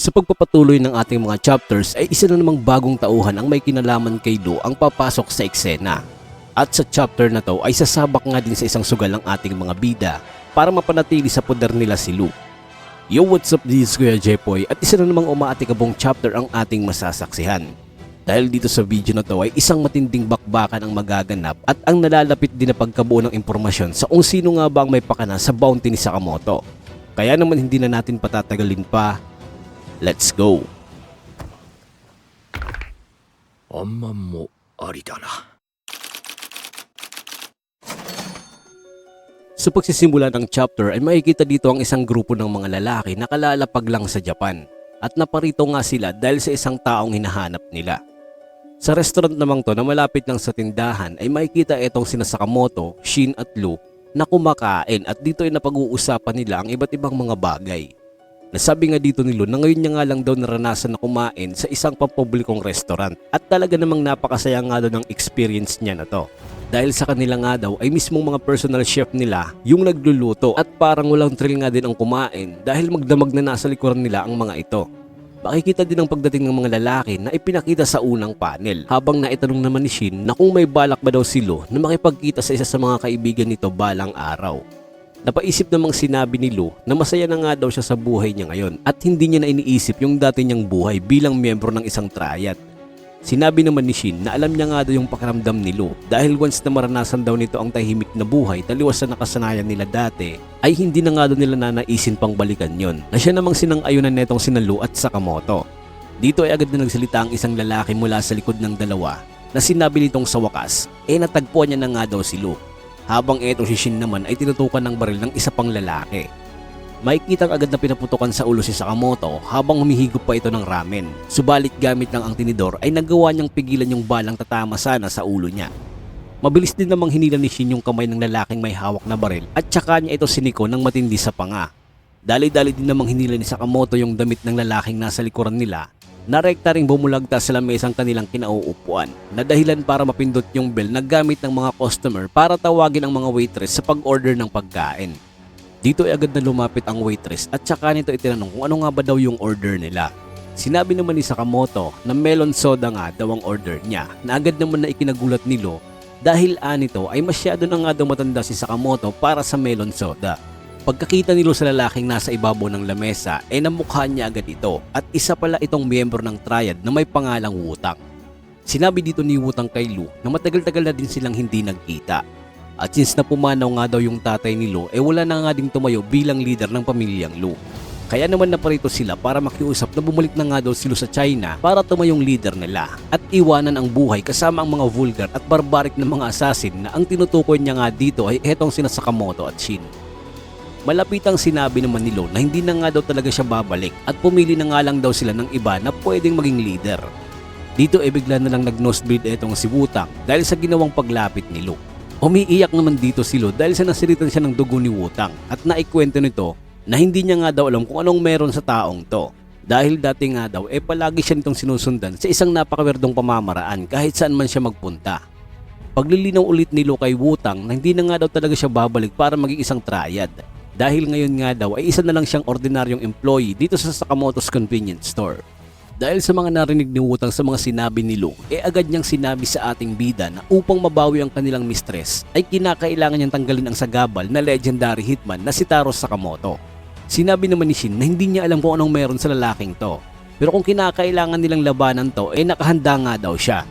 Sa pagpapatuloy ng ating mga chapters ay isa na namang bagong tauhan ang may kinalaman kay Lu ang papasok sa eksena. At sa chapter na to ay sasabak nga din sa isang sugal ng ating mga bida para mapanatili sa poder nila si Lu. Yo, what's up? This is Kuya Jepoy at isa na namang umaatikabong chapter ang ating masasaksihan. Dahil dito sa video na to ay isang matinding bakbakan ang magaganap at ang nalalapit din na pagkabuo ng impormasyon sa kung sino nga ba ang may pakana sa bounty ni Sakamoto. Kaya naman hindi na natin patatagalin pa. Let's go! あんまんもありだな Sa pagsisimula ng chapter ay makikita dito ang isang grupo ng mga lalaki na kalalapag lang sa Japan at naparito nga sila dahil sa isang taong hinahanap nila. Sa restaurant namang to na malapit lang sa tindahan ay makikita itong sina Sakamoto, Shin at Lu na kumakain at dito ay napag-uusapan nila ang iba't ibang mga bagay. Nasabi nga dito ni Lu na ngayon niya nga lang daw naranasan na kumain sa isang pampublikong restaurant at talaga namang napakasaya nga daw ng experience niya na to. Dahil sa kanila nga daw ay mismong mga personal chef nila yung nagluluto at parang walang thrill nga din ang kumain dahil magdamag na nasa likuran nila ang mga ito. Makikita din ang pagdating ng mga lalaki na ipinakita sa unang panel habang naitanong naman ni Shin na kung may balak ba daw si Lu na makipagkita sa isa sa mga kaibigan nito balang araw. Napaisip namang sinabi ni Lu na masaya na nga daw siya sa buhay niya ngayon at hindi niya na iniisip yung dati niyang buhay bilang miyembro ng isang triad. Sinabi naman ni Shin na alam niya nga daw yung pakiramdam ni Lu dahil once na maranasan daw nito ang tahimik na buhay taliwas sa nakasanayan nila dati ay hindi na nga daw nila nanaisin pang balikan yon na siya namang sinang-ayunan netong sina Lu at Sakamoto. Dito ay agad na nagsalita ang isang lalaki mula sa likod ng dalawa na sinabi nitong sa wakas eh natagpuan niya na nga daw si Lu habang eto si Shin naman ay tinutukan ng baril ng isa pang lalaki. Makikita agad na pinaputukan sa ulo si Sakamoto habang humihigop pa ito ng ramen. Subalit gamit ng ang tinidor ay nagawa niyang pigilan yung balang tatama sana sa ulo niya. Mabilis din namang hinila ni Shin yung kamay ng lalaking may hawak na baril at tsaka niya ito siniko ng matindi sa panga. Dali-dali din namang hinila ni Sakamoto yung damit ng lalaking nasa likuran nila na rekta ring bumulagta sa lamesang kanilang kinauupuan na dahilan para mapindot yung bell na gamit ng mga customer para tawagin ang mga waitress sa pag-order ng pagkain. Dito ay agad na lumapit ang waitress at saka nito itinanong kung ano nga ba daw yung order nila. Sinabi naman ni Sakamoto na melon soda nga daw ang order niya na agad naman na ikinagulat ni Lo dahil anito ay masyado na nga daw matanda si Sakamoto para sa melon soda. Pagkakita ni Lo sa lalaking nasa ibabaw ng lamesa ay namukha niya agad ito at isa pala itong miyembro ng triad na may pangalang Wutang. Sinabi dito ni Wutang kay Lu na matagal-tagal na din silang hindi nagkita at since na pumanaw nga daw yung tatay ni Lu, eh wala na nga ding tumayo bilang leader ng pamilyang Lu. Kaya naman naparito sila para makiusap na bumalik na nga daw sila sa China para tumayong leader nila at iwanan ang buhay kasama ang mga vulgar at barbaric na mga assassin na ang tinutukoy niya nga dito ay etong sina Sakamoto at Shin. Malapitang sinabi naman ni Lo na hindi na nga daw talaga siya babalik at pumili na nga lang daw sila ng iba na pwedeng maging leader. Dito ay bigla na lang nag-nosebleed etong si Wutang dahil sa ginawang paglapit ni Luke. Umiiyak naman dito si Lo dahil sa nasiritan siya ng dugo ni Wutang at naikwento nito na hindi niya nga daw alam kung anong meron sa taong to. Dahil dati nga daw eh palagi siya nitong sinusundan sa isang napakawerdong pamamaraan kahit saan man siya magpunta. Paglilinaw ulit ni Lo kay Wutang na hindi na nga daw talaga siya babalik para maging isang triad. Dahil ngayon nga daw ay isa na lang siyang ordinaryong employee dito sa Sakamoto's convenience store. Dahil sa mga narinig ni Wutang sa mga sinabi ni Lu, e agad niyang sinabi sa ating bida na upang mabawi ang kanilang mistress, ay kinakailangan niyang tanggalin ang sagabal na legendary hitman na si Taro Sakamoto. Sinabi naman ni Shin na hindi niya alam kung anong meron sa lalaking to. Pero kung kinakailangan nilang labanan to, eh nakahanda nga daw siya.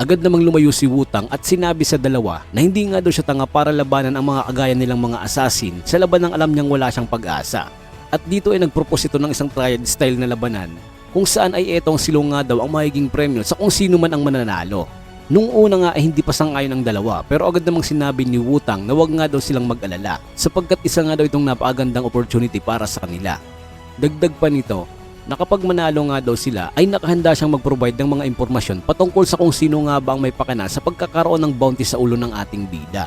Agad namang lumayo si Wutang at sinabi sa dalawa na hindi nga daw siya tanga para labanan ang mga kagaya nilang mga assassin sa laban ng alam niyang wala siyang pag-asa. At dito ay nagpropose ito ng isang triad style na labanan kung saan ay etong silong nga daw ang magiging premyo sa kung sino man ang mananalo. Nung una nga ay hindi pa sangayon ang dalawa pero agad namang sinabi ni Wutang na wag nga daw silang mag-alala sapagkat isa nga daw itong napakagandang opportunity para sa kanila. Dagdag pa nito na kapag manalo nga daw sila ay nakahanda siyang mag-provide ng mga impormasyon patungkol sa kung sino nga ba ang may pakana sa pagkakaroon ng bounty sa ulo ng ating bida.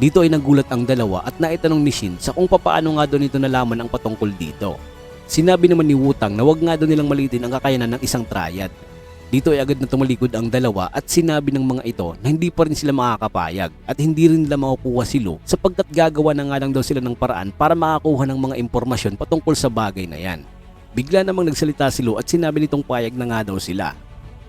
Dito ay nagulat ang dalawa at naitanong ni Shin sa kung papaano nga daw nito nalaman ang patungkol dito. Sinabi naman ni Wutang na wag nga daw nilang malitin ang kakayanan ng isang triad. Dito ay agad na tumalikod ang dalawa at sinabi ng mga ito na hindi pa rin sila makakapayag at hindi rin nila makukuha si Lu sapagkat gagawa na nga lang daw sila ng paraan para makakuha ng mga impormasyon patungkol sa bagay na yan. Bigla namang nagsalita si Lu at sinabi nitong payag na nga daw sila.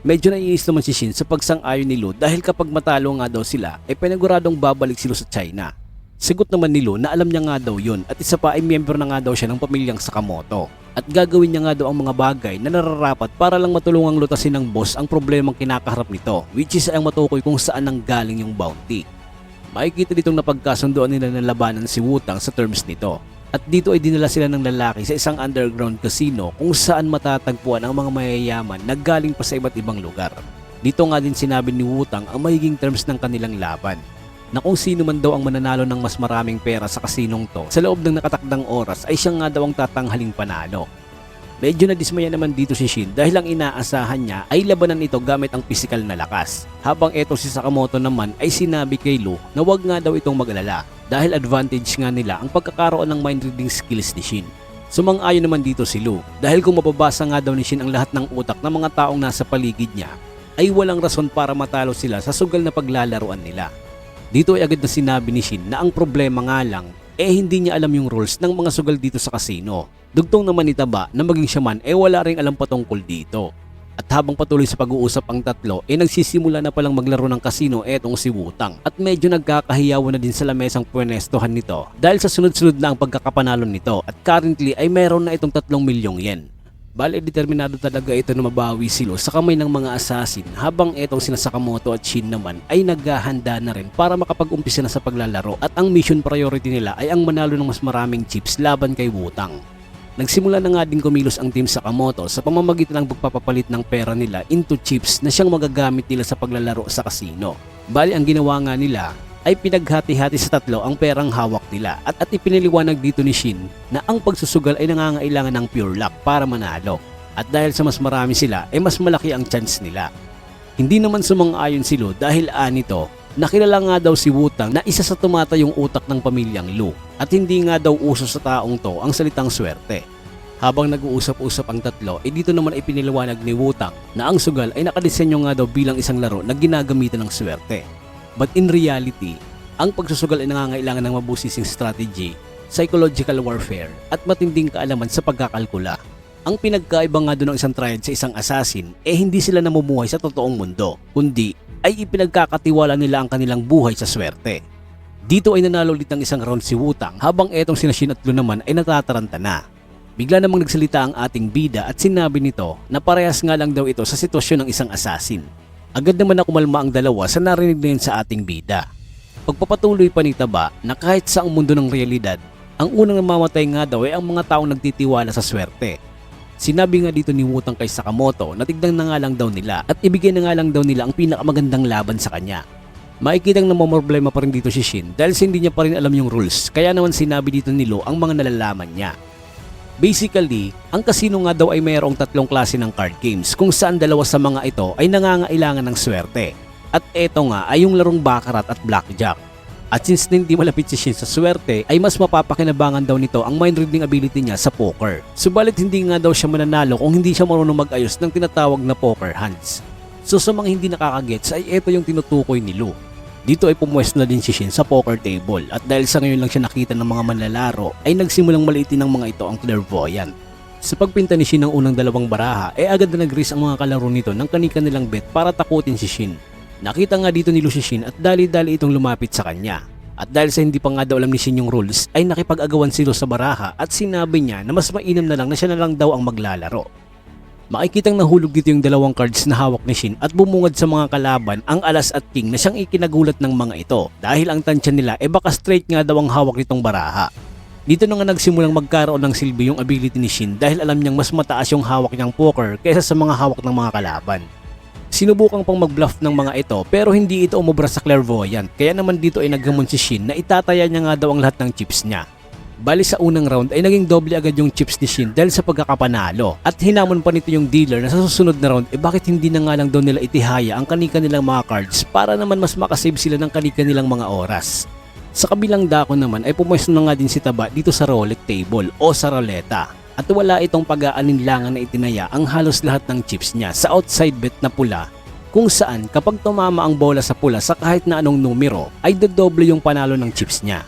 Medyo naiinis naman si Shin sa pagsang-ayon ni Lu dahil kapag matalo nga daw sila ay paniguradong babalik si Lu sa China. Sigot naman ni Lu na alam niya nga daw yun at isa pa ay miyembro na nga daw siya ng pamilyang Sakamoto. At gagawin niya nga daw ang mga bagay na nararapat para lang matulungang lutasin ng boss ang problemang kinakaharap nito which is ang matukoy kung saan nang galing yung bounty. Makikita ditong napagkasundoan nila ng labanan si Wutang sa terms nito. At dito ay dinala sila ng lalaki sa isang underground casino kung saan matatagpuan ang mga mayayaman na galing pa sa iba't ibang lugar. Dito nga din sinabi ni Wutang ang magiging terms ng kanilang laban na kung sino man daw ang mananalo ng mas maraming pera sa kasinong to sa loob ng nakatakdang oras ay siya nga daw ang tatanghaling panalo. Medyo nadismaya naman dito si Shin dahil ang inaasahan niya ay labanan ito gamit ang pisikal na lakas. Habang eto si Sakamoto naman ay sinabi kay Lu na wag nga daw itong mag-alala dahil advantage nga nila ang pagkakaroon ng mind reading skills ni Shin. Sumang-ayon naman dito si Lu dahil kung mababasa nga daw ni Shin ang lahat ng utak ng mga taong nasa paligid niya ay walang rason para matalo sila sa sugal na paglalaroan nila. Dito ay agad na sinabi ni Shin na ang problema nga lang eh hindi niya alam yung rules ng mga sugal dito sa kasino. Dugtong naman ni Taba na maging siya man eh wala ring alam patungkol dito. At habang patuloy sa pag-uusap ang tatlo, eh nagsisimula na palang maglaro ng kasino etong si Wutang. At medyo nagkakahiyawan na din sa lamesang pwenestohan nito dahil sa sunod-sunod na ang pagkakapanalo nito at currently ay meron na itong 3 milyong yen. Bale, determinado talaga ito na mabawi silo sa kamay ng mga assassin habang etong sina Sakamoto at Shin naman ay naghahanda na rin para makapag-umpisa na sa paglalaro at ang mission priority nila ay ang manalo ng mas maraming chips laban kay Wutang. Nagsimula na nga din kumilos ang team Sakamoto sa pamamagitan ng pagpapapalit ng pera nila into chips na siyang magagamit nila sa paglalaro sa kasino. Bali ang ginawa nga nila ay pinaghati-hati sa tatlo ang perang hawak nila at at ipiniliwanag dito ni Shin na ang pagsusugal ay nangangailangan ng pure luck para manalo. At dahil sa mas marami sila ay mas malaki ang chance nila. Hindi naman sumang-ayon si Lu dahil anito nakilala nga daw si Wutang na isa sa tumata yung utak ng pamilyang Lu at hindi nga daw uso sa taong to ang salitang swerte. Habang nag-uusap-usap ang tatlo, eh dito naman ay piniliwanag ni Wutang na ang sugal ay nakadesenyo nga daw bilang isang laro na ginagamitan ng swerte. But in reality, ang pagsusugal ay nangangailangan ng mabusising strategy, psychological warfare, at matinding kaalaman sa pagkakalkula. Ang pinagkaiba nga doon ng isang triad sa isang assassin eh hindi sila namumuhay sa totoong mundo, kundi ay ipinagkakatiwala nila ang kanilang buhay sa swerte. Dito ay nanalo ulit ng isang round si Wutang habang etong sina Shin at Lu naman ay natataranta na. Bigla namang nagsalita ang ating bida at sinabi nito na parehas nga lang daw ito sa sitwasyon ng isang assassin. Agad naman na kumalma ang dalawa sa narinig na sa ating bida. Pagpapatuloy pa ni Taba na kahit sa ang mundo ng realidad, ang unang namamatay nga daw ay ang mga taong nagtitiwala sa swerte. Sinabi nga dito ni Wutang kay Sakamoto na tignan na nga lang daw nila at ibigay na nga lang daw nila ang pinakamagandang laban sa kanya. Makikitang namamroblema pa rin dito si Shin dahil hindi niya pa rin alam yung rules kaya naman sinabi dito ni Lo ang mga nalalaman niya. Basically, ang kasino nga daw ay mayroong tatlong klase ng card games kung saan dalawa sa mga ito ay nangangailangan ng swerte. At eto nga ay yung larong baccarat at blackjack. At since hindi malapit si Shin sa swerte, ay mas mapapakinabangan daw nito ang mind reading ability niya sa poker. Subalit hindi nga daw siya mananalo kung hindi siya marunong mag-ayos ng tinatawag na poker hands. So sa mga hindi nakakagets ay ito yung tinutukoy ni Lu. Dito ay pumwesto na din si Shin sa poker table at dahil sa ngayon lang siya nakita ng mga manlalaro ay nagsimulang maliitin ng mga ito ang clairvoyant. Sa pagpinta ni Shin ng unang dalawang baraha ay agad na nag-raise ang mga kalaro nito ng kanika nilang bet para takutin si Shin. Nakita nga dito ni Lu si Shin at dali-dali itong lumapit sa kanya. At dahil sa hindi pa nga daw alam ni Shin yung rules ay nakipag-agawan si Lu sa baraha at sinabi niya na mas mainam na lang na siya na lang daw ang maglalaro. Makikitang nahulog dito yung dalawang cards na hawak ni Shin at bumungad sa mga kalaban ang alas at king na siyang ikinagulat ng mga ito dahil ang tansya nila ay baka straight nga daw ang hawak nitong baraha. Dito na nga nagsimulang magkaroon ng silbi yung ability ni Shin dahil alam niyang mas mataas yung hawak niyang poker kaysa sa mga hawak ng mga kalaban. Sinubukang pang mag-bluff ng mga ito pero hindi ito umubra sa clairvoyant kaya naman dito ay naghamon si Shin na itataya niya nga daw ang lahat ng chips niya. Bali sa unang round ay naging doble agad yung chips ni Shin dahil sa pagkakapanalo at hinamon pa nito yung dealer na sa susunod na round eh bakit hindi na nga lang daw nila itihaya ang kanika nilang mga cards para naman mas makasave sila ng kanika nilang mga oras. Sa kabilang dako naman ay pumwesto na nga din si Taba dito sa roulette table o sa roleta at wala itong pag-aalinlangan na itinaya ang halos lahat ng chips niya sa outside bet na pula kung saan kapag tumama ang bola sa pula sa kahit na anong numero ay dodoble yung panalo ng chips niya.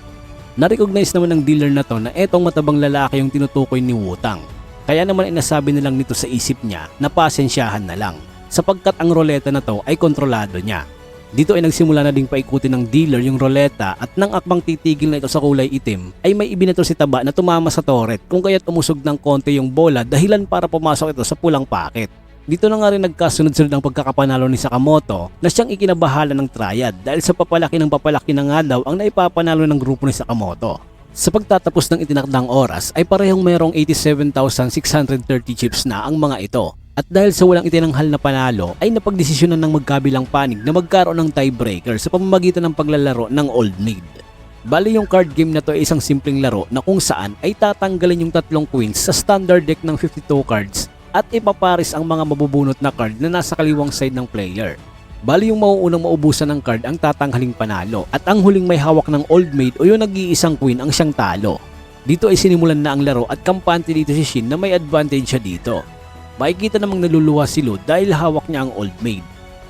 Na-recognize naman ng dealer na to na etong matabang lalaki yung tinutukoy ni Wutang. Kaya naman inasabi na lang nito sa isip niya na pasensyahan na lang sapagkat ang roleta na to ay kontrolado niya. Dito ay nagsimula na ding paikutin ng dealer yung roleta at nang akbang titigil na ito sa kulay itim ay may ibinato si Taba na tumama sa turret kung kaya't umusog ng konti yung bola dahilan para pumasok ito sa pulang packet. Dito na nga rin nagkasunod-sunod ang pagkakapanalo ni Sakamoto na siyang ikinabahala ng triad dahil sa papalaki ng papalaki na nga daw ang naipapanalo ng grupo ni Sakamoto. Sa pagtatapos ng itinakdang oras ay parehong mayroong 87,630 chips na ang mga ito. At dahil sa walang itinanghal na panalo ay napagdesisyonan ng magkabilang panig na magkaroon ng tiebreaker sa pamamagitan ng paglalaro ng Old Maid. Bali yung card game na to ay isang simpleng laro na kung saan ay tatanggalin yung tatlong queens sa standard deck ng 52 cards at ipaparis ang mga mabubunot na card na nasa kaliwang side ng player. Bali yung mauunang maubusan ng card ang tatanghaling panalo at ang huling may hawak ng old maid o yung nag-iisang queen ang siyang talo. Dito ay sinimulan na ang laro at kampante dito si Shin na may advantage siya dito. Makikita namang naluluwa si Lu dahil hawak niya ang old maid.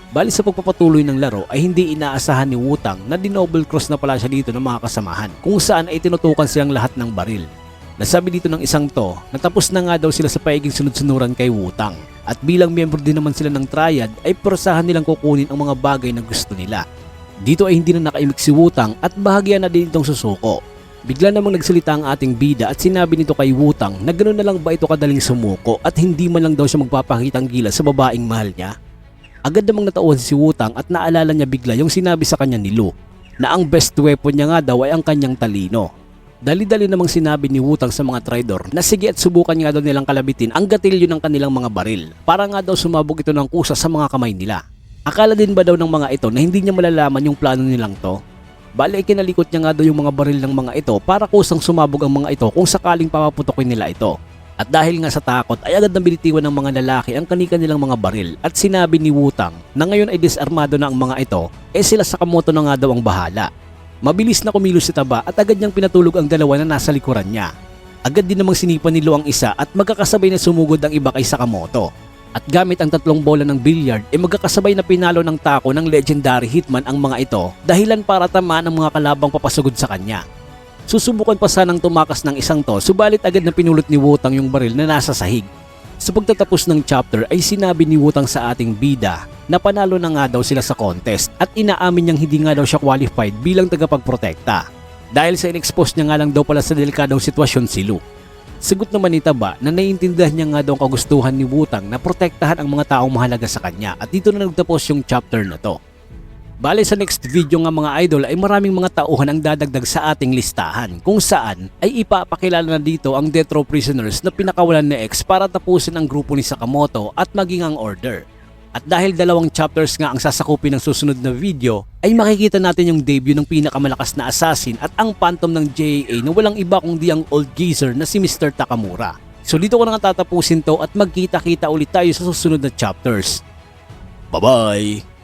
Bali sa pagpapatuloy ng laro ay hindi inaasahan ni Wutang na dinoble cross na pala siya dito ng mga kasamahan kung saan ay tinutukan silang lahat ng baril. Nasabi dito ng isang to na tapos na nga daw sila sa paiging sunod-sunuran kay Wutang at bilang miyembro din naman sila ng triad ay prusahan nilang kukunin ang mga bagay na gusto nila. Dito ay hindi na nakaimik si Wutang at bahagya na din itong susuko. Bigla namang nagsalita ang ating bida at sinabi nito kay Wutang na gano'n na lang ba ito kadaling sumuko at hindi man lang daw siya magpapakitang gila sa babaeng mahal niya. Agad namang natauhan si Wutang at naalala niya bigla yung sinabi sa kanya ni Lu na ang best weapon niya nga daw ay ang kanyang talino. Dali-dali namang sinabi ni Wutang sa mga traidor na sige at subukan nga daw nilang kalabitin ang gatilyo ng kanilang mga baril para nga daw sumabog ito ng kusa sa mga kamay nila. Akala din ba daw ng mga ito na hindi niya malalaman yung plano nilang to? Bali ay kinalikot niya nga daw yung mga baril ng mga ito para kusang sumabog ang mga ito kung sakaling papaputokin nila ito. At dahil nga sa takot ay agad nang binitiwan ng mga lalaki ang kanika nilang mga baril at sinabi ni Wutang na ngayon ay disarmado na ang mga ito eh sila sa kamoto na nga daw ang bahala. Mabilis na kumilos si Taba at agad niyang pinatulog ang dalawa na nasa likuran niya. Agad din namang sinipan ni Lu ang isa at magkakasabay na sumugod ang iba kay Sakamoto. At gamit ang tatlong bola ng billiard ay magkakasabay na pinalo ng tako ng legendary hitman ang mga ito dahilan para tamaan ang mga kalabang papasugod sa kanya. Susubukan pa sanang tumakas ng isang to subalit agad na pinulot ni Wutang yung baril na nasa sahig. Sa pagtatapos ng chapter ay sinabi ni Wutang sa ating bida na panalo na nga daw sila sa contest at inaamin niyang hindi nga daw siya qualified bilang tagapagprotekta. Dahil sa in-expose niya nga lang daw pala sa delikadong sitwasyon si Lu. Sagot naman ni Taba na naiintindihan niya nga daw ang kagustuhan ni Wutang na protektahan ang mga taong mahalaga sa kanya at dito na nagtapos yung chapter na to. Bale sa next video nga mga idol ay maraming mga tauhan ang dadagdag sa ating listahan kung saan ay ipapakilala na dito ang death row prisoners na pinakawalan ni X para tapusin ang grupo ni Sakamoto at maging ang order. At dahil dalawang chapters nga ang sasakupin ng susunod na video, ay makikita natin yung debut ng pinakamalakas na assassin at ang phantom ng JAA na walang iba kundi ang old geezer na si Mr. Takamura. So dito ko na nga tatapusin to at magkita-kita ulit tayo sa susunod na chapters. Bye-bye!